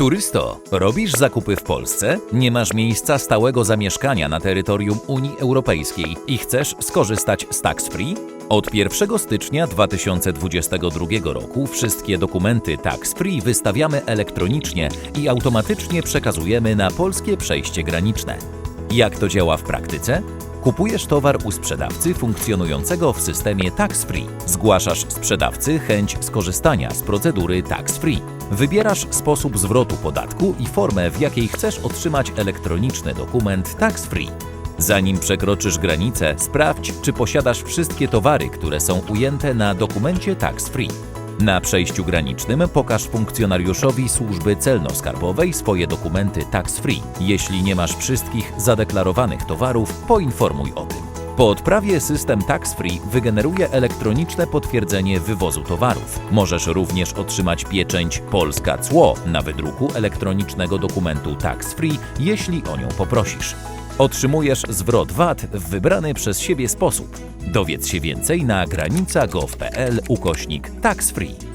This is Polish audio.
Turysto, robisz zakupy w Polsce? Nie masz miejsca stałego zamieszkania na terytorium Unii Europejskiej i chcesz skorzystać z tax free? Od 1 stycznia 2022 roku wszystkie dokumenty tax free wystawiamy elektronicznie i automatycznie przekazujemy na polskie przejście graniczne. Jak to działa w praktyce? Kupujesz towar u sprzedawcy funkcjonującego w systemie tax free. Zgłaszasz sprzedawcy chęć skorzystania z procedury tax free. Wybierasz sposób zwrotu podatku i formę, w jakiej chcesz otrzymać elektroniczny dokument tax free. Zanim przekroczysz granicę, sprawdź, czy posiadasz wszystkie towary, które są ujęte na dokumencie tax free. Na przejściu granicznym pokaż funkcjonariuszowi służby celno-skarbowej swoje dokumenty tax free. Jeśli nie masz wszystkich zadeklarowanych towarów, poinformuj o tym. Po odprawie system tax free wygeneruje elektroniczne potwierdzenie wywozu towarów. Możesz również otrzymać pieczęć Polska Cło na wydruku elektronicznego dokumentu tax free, jeśli o nią poprosisz. Otrzymujesz zwrot VAT w wybrany przez siebie sposób. Dowiedz się więcej na granica.gov.pl ukośnik tax free.